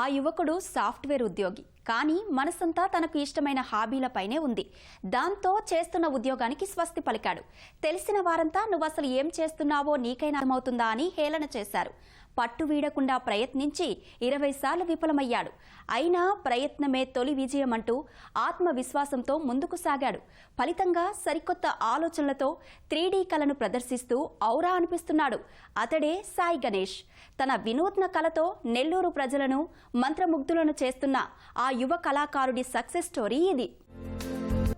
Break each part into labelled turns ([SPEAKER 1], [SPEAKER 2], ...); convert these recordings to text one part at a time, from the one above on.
[SPEAKER 1] ఆ యువకుడు సాఫ్ట్వేర్ ఉద్యోగి. కానీ మనసంతా తనకు ఇష్టమైన హాబీలపైనే ఉంది. దాంతో చేస్తున్న ఉద్యోగానికి స్వస్తి పలికాడు. తెలిసిన వారంతా నువ్వు అసలు ఏం చేస్తున్నావో నీకైనా అర్థమవుతుందా అని హేళన చేశారు. పట్టు వీడకుండా ప్రయత్నించి ఇరవై సార్లు విఫలమయ్యాడు. అయినా ప్రయత్నమే తొలి విజయం అంటూ ఆత్మవిశ్వాసంతో ముందుకు సాగాడు. ఫలితంగా సరికొత్త ఆలోచనలతో త్రీడీ కళను ప్రదర్శిస్తూ ఔరా అనిపిస్తున్నాడు. అతడే సాయి గణేష్. తన వినూత్న కళతో నెల్లూరు ప్రజలను మంత్రముగ్ధులను చేస్తున్న ఆ యువ కళాకారుడి సక్సెస్ స్టోరీ ఇది.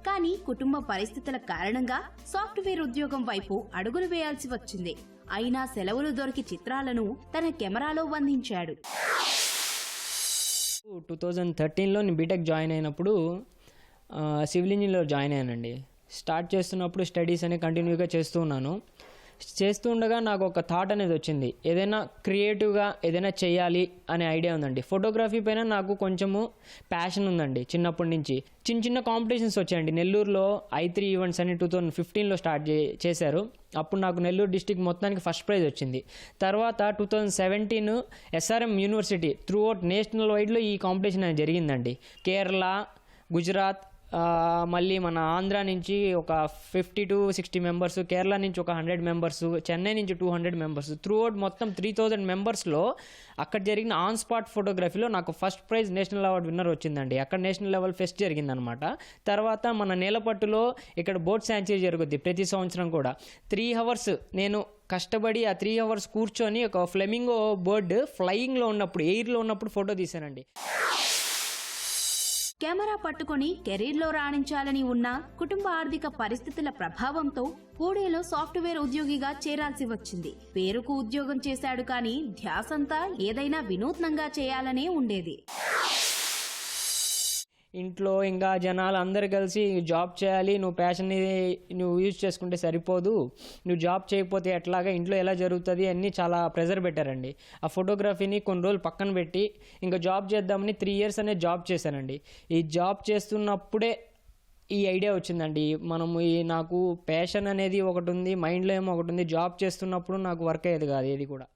[SPEAKER 2] కానీ కుటుంబ పరిస్థితుల కారణంగా సాఫ్ట్వేర్ ఉద్యోగం వైపు అడుగులు వేయాల్సి వచ్చింది. అయినా సెలవులు దొరికి చిత్రాలను తన కెమెరాలో బంధించాడు.
[SPEAKER 3] టూ థౌజండ్ థర్టీన్లో నేను బీటెక్ జాయిన్ అయినప్పుడు సివిల్ ఇంజనీర్లో జాయిన్ అయ్యానండి. స్టార్ట్ చేస్తున్నప్పుడు స్టడీస్ అనేవి కంటిన్యూగా చేస్తూ ఉన్నాను. చేస్తూ ఉండగా నాకు ఒక థాట్ అనేది వచ్చింది. ఏదైనా క్రియేటివ్గా ఏదైనా చేయాలి అనే ఐడియా ఉందండి. ఫోటోగ్రఫీ పైన నాకు కొంచెము ప్యాషన్ ఉందండి చిన్నప్పటి నుంచి. చిన్న చిన్న కాంపిటీషన్స్ వచ్చాయండి. నెల్లూరులో ఐ త్రీ ఈవెంట్స్ అని టూ థౌజండ్ ఫిఫ్టీన్లో స్టార్ట్ చే చేశారు. అప్పుడు నాకు నెల్లూరు డిస్టిక్ మొత్తానికి ఫస్ట్ ప్రైజ్ వచ్చింది. తర్వాత two thousand seventeen SRM university throughout national వైడ్లో ఈ కాంపిటీషన్ అనేది జరిగిందండి. కేరళ గుజరాత్ మళ్ళీ మన ఆంధ్ర నుంచి ఒక fifty to sixty members Kerala నుంచి ఒక హండ్రెడ్ మెంబర్స్ చెన్నై నుంచి two hundred members. Throughout మొత్తం త్రీ థౌజండ్ మెంబర్స్లో అక్కడ జరిగిన ఆన్ స్పాట్ ఫోటోగ్రఫీలో నాకు first prize national award winner వచ్చిందండి. అక్కడ నేషనల్ లెవెల్ ఫెస్ట్ జరిగిందనమాట తర్వాత మన నేలపట్టులో ఇక్కడ బోట్ శాంచురీ జరుగుద్ది ప్రతి సంవత్సరం కూడా. త్రీ అవర్స్ నేను కష్టపడి ఆ త్రీ అవర్స్ కూర్చొని ఒక ఫ్లెమింగో బర్డ్ ఫ్లయింగ్లో ఉన్నప్పుడు ఎయిర్లో ఉన్నప్పుడు ఫోటో తీశానండి.
[SPEAKER 2] కెమెరా పట్టుకొని కెరీర్లో రాణించాలని ఉన్న కుటుంబ ఆర్థిక పరిస్థితుల ప్రభావంతో పూణేలో సాఫ్ట్వేర్ ఉద్యోగిగా చేరాల్సి వచ్చింది. పేరుకు ఉద్యోగం చేశాడు కానీ ధ్యాసంతా ఏదైనా వినూత్నంగా చేయాలనే ఉండేది.
[SPEAKER 3] ఇంట్లో ఇంకా జనాలు అందరు కలిసి జాబ్ చేయాలి నువ్వు ప్యాషన్ నువ్వు యూజ్ చేసుకుంటే సరిపోదు నువ్వు జాబ్ చేయకపోతే ఎట్లాగా ఇంట్లో ఎలా జరుగుతుంది అన్నీ చాలా ప్రెజర్ పెట్టారండి. ఆ ఫోటోగ్రఫీని కొన్ని రోజులు పక్కన పెట్టి ఇంకా జాబ్ చేద్దామని త్రీ ఇయర్స్ అనే జాబ్ చేశానండి. ఈ జాబ్ చేస్తున్నప్పుడే ఈ ఐడియా వచ్చిందండి. మనము ఈ నాకు ప్యాషన్ అనేది ఒకటి ఉంది మైండ్లో ఏమో ఒకటి ఉంది జాబ్ చేస్తున్నప్పుడు నాకు వర్క్ అయ్యేది కాదు ఏది కూడా.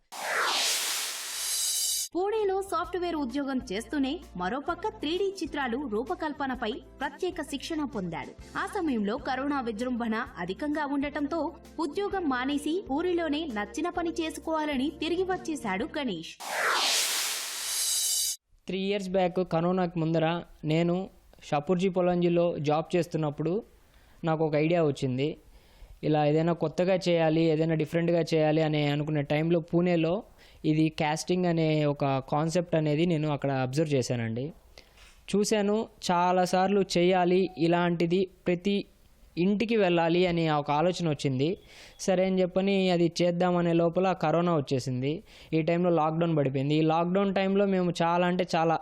[SPEAKER 2] పూణేలో సాఫ్ట్వేర్ ఉద్యోగం చేస్తూనే మరోపక్క త్రీడీ చిత్రాలు రూపకల్పనపై ప్రత్యేక శిక్షణ పొందాడు. ఆ సమయంలో కరోనా విజృంభణ అధికంగా ఉండటంతో ఉద్యోగం మానేసి ఊరిలోనే నచ్చిన పని చేసుకోవాలని తిరిగి వచ్చేశాడు గణేష్.
[SPEAKER 3] త్రీ ఇయర్స్ బ్యాక్ కరోనాకి ముందర నేను షాపూర్జీ పొలంజిలో జాబ్ చేస్తున్నప్పుడు నాకు ఒక ఐడియా వచ్చింది. ఇలా ఏదైనా కొత్తగా చేయాలి ఏదైనా డిఫరెంట్గా చేయాలి అనే అనుకునే టైంలో పూణేలో ఇది క్యాస్టింగ్ అనే ఒక కాన్సెప్ట్ అనేది నేను అక్కడ అబ్జర్వ్ చేశానండి. చూశాను చాలాసార్లు చేయాలి ఇలాంటిది ప్రతి ఇంటికి వెళ్ళాలి అని ఒక ఆలోచన వచ్చింది. సరే అని చెప్పని అది చేద్దామనే లోపల కరోనా వచ్చేసింది. ఈ టైంలో లాక్డౌన్ పడిపోయింది. ఈ లాక్డౌన్ టైంలో మేము చాలా అంటే చాలా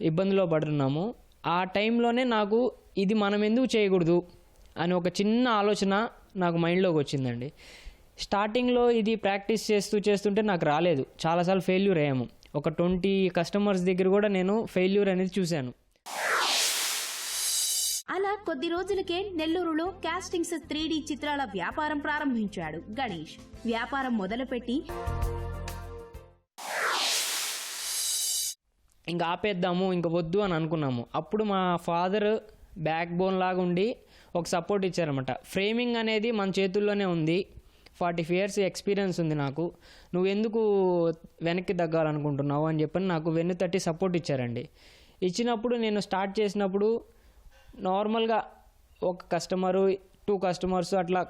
[SPEAKER 3] ఇబ్బందిలో పడుతున్నాము. ఆ టైంలోనే నాకు ఇది మనం ఎందుకు చేయకూడదు అని ఒక చిన్న ఆలోచన నాకు మైండ్లోకి వచ్చిందండి. స్టార్టింగ్లో ఇది ప్రాక్టీస్ చేస్తూ చేస్తుంటే నాకు రాలేదు. చాలాసార్లు ఫెయిల్యూర్ అయ్యాము. ఒక ట్వంటీ కస్టమర్స్ దగ్గర కూడా నేను ఫెయిల్యూర్ అనేది చూశాను.
[SPEAKER 2] అలా కొద్ది రోజులకే నెల్లూరులో కాస్టింగ్స్ త్రీడీ చిత్రాల వ్యాపారం ప్రారంభించాడు గణేష్. వ్యాపారం మొదలుపెట్టి
[SPEAKER 3] ఇంకా ఆపేద్దాము ఇంకా వద్దు అని అనుకున్నాము. అప్పుడు మా ఫాదర్ బ్యాక్ బోన్ లాగా ఉండి ఒక సపోర్ట్ ఇచ్చారనమాట ఫ్రేమింగ్ అనేది మన చేతుల్లోనే ఉంది. ఫార్టీ ఇయర్స్ ఎక్స్పీరియన్స్ ఉంది నాకు. నువ్వు ఎందుకు వెనక్కి తగ్గాలనుకుంటున్నావు అని చెప్పని నాకు వెన్ను తట్టి సపోర్ట్ ఇచ్చారండి. ఇచ్చినప్పుడు నేను స్టార్ట్ చేసినప్పుడు నార్మల్గా ఒక కస్టమరు టూ కస్టమర్స్ అట్లా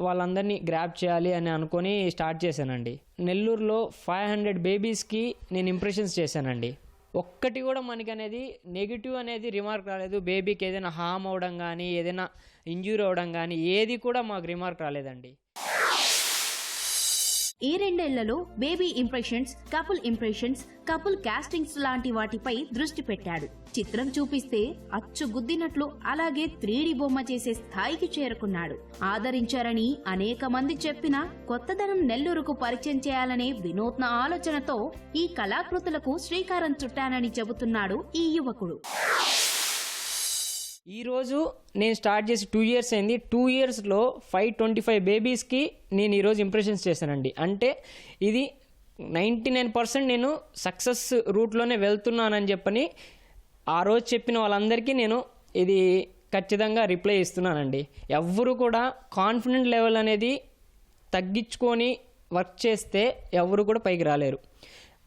[SPEAKER 3] వాళ్ళందరినీ గ్రాప్ చేయాలి అని అనుకొని స్టార్ట్ చేశానండి. నెల్లూరులో ఫైవ్ హండ్రెడ్ బేబీస్కి నేను ఇంప్రెషన్స్ చేశానండి. ఒక్కటి కూడా మనకి అనేది నెగిటివ్ అనేది రిమార్క్ రాలేదు. బేబీకి ఏదైనా హామ్ అవడం కానీ ఏదైనా ఇంజ్యూర్ అవ్వడం కానీ ఏది కూడా మాకు రిమార్క్ రాలేదండి.
[SPEAKER 2] ఈ రెండేళ్ళలో baby impressions couple impressions couple castings లాంటి వాటిపై దృష్టి పెట్టాడు. చిత్రం చూపిస్తే అచ్చు గుద్దినట్లు అలాగే త్రీడి బొమ్మ చేసే స్థాయికి చేరుకున్నాడు. ఆదరించారని అనేక మంది చెప్పినా కొత్తదనం నెల్లూరుకు పరిచయం చేయాలనే వినూత్న ఆలోచనతో ఈ కళాకృతులకు శ్రీకారం చుట్టానని చెబుతున్నాడు ఈ యువకుడు.
[SPEAKER 3] ఈరోజు నేను స్టార్ట్ చేసి టూ ఇయర్స్ అయింది. టూ ఇయర్స్లో ఫైవ్ ట్వంటీ ఫైవ్ బేబీస్కి నేను ఈరోజు ఇంప్రెషన్స్ చేశానండి. అంటే ఇది నైంటీ నైన్ పర్సెంట్ నేను సక్సెస్ రూట్లోనే వెళ్తున్నానని చెప్పని ఆ రోజు చెప్పిన వాళ్ళందరికీ నేను ఇది ఖచ్చితంగా రిప్లై ఇస్తున్నానండి. ఎవ్వరు కూడా కాన్ఫిడెంట్ లెవెల్ అనేది తగ్గించుకొని వర్క్ చేస్తే ఎవరు కూడా పైకి రాలేరు.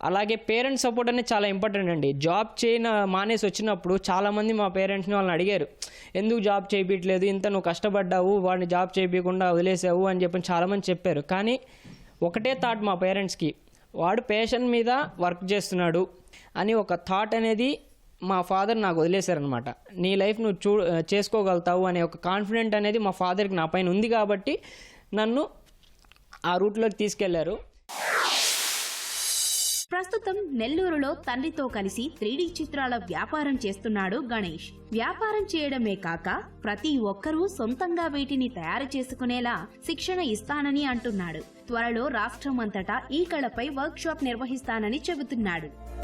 [SPEAKER 3] అలాగే పేరెంట్స్ సపోర్ట్ అనేది చాలా ఇంపార్టెంట్ అండి. జాబ్ చేయన మానేసి వచ్చినప్పుడు చాలామంది మా పేరెంట్స్ని వాళ్ళని అడిగారు. ఎందుకు జాబ్ చేయించట్లేదు ఇంత నువ్వు కష్టపడ్డావు వాడిని జాబ్ చేయకుండా వదిలేసావు అని చెప్పి చాలామంది చెప్పారు. కానీ ఒకటే థాట్ మా పేరెంట్స్కి వాడు పేషెంట్ మీద వర్క్ చేస్తున్నాడు అని ఒక థాట్ అనేది మా ఫాదర్ నాకు వదిలేశారనమాట నీ లైఫ్ నువ్వు చూ చేసుకోగలుగుతావు అనే ఒక కాన్ఫిడెంట్ అనేది మా ఫాదర్కి నా పైన ఉంది కాబట్టి నన్ను ఆ రూట్లోకి తీసుకెళ్ళారు.
[SPEAKER 2] ప్రస్తుతం నెల్లూరులో తండ్రితో కలిసి త్రీడీ చిత్రాల వ్యాపారం చేస్తున్నాడు గణేష్. వ్యాపారం చేయడమే కాక ప్రతి ఒక్కరూ సొంతంగా వీటిని తయారు చేసుకునేలా శిక్షణ ఇస్తానని అంటున్నాడు. త్వరలో రాష్ట్రమంతటా ఈ కళపై వర్క్షాప్ నిర్వహిస్తానని చెబుతున్నాడు.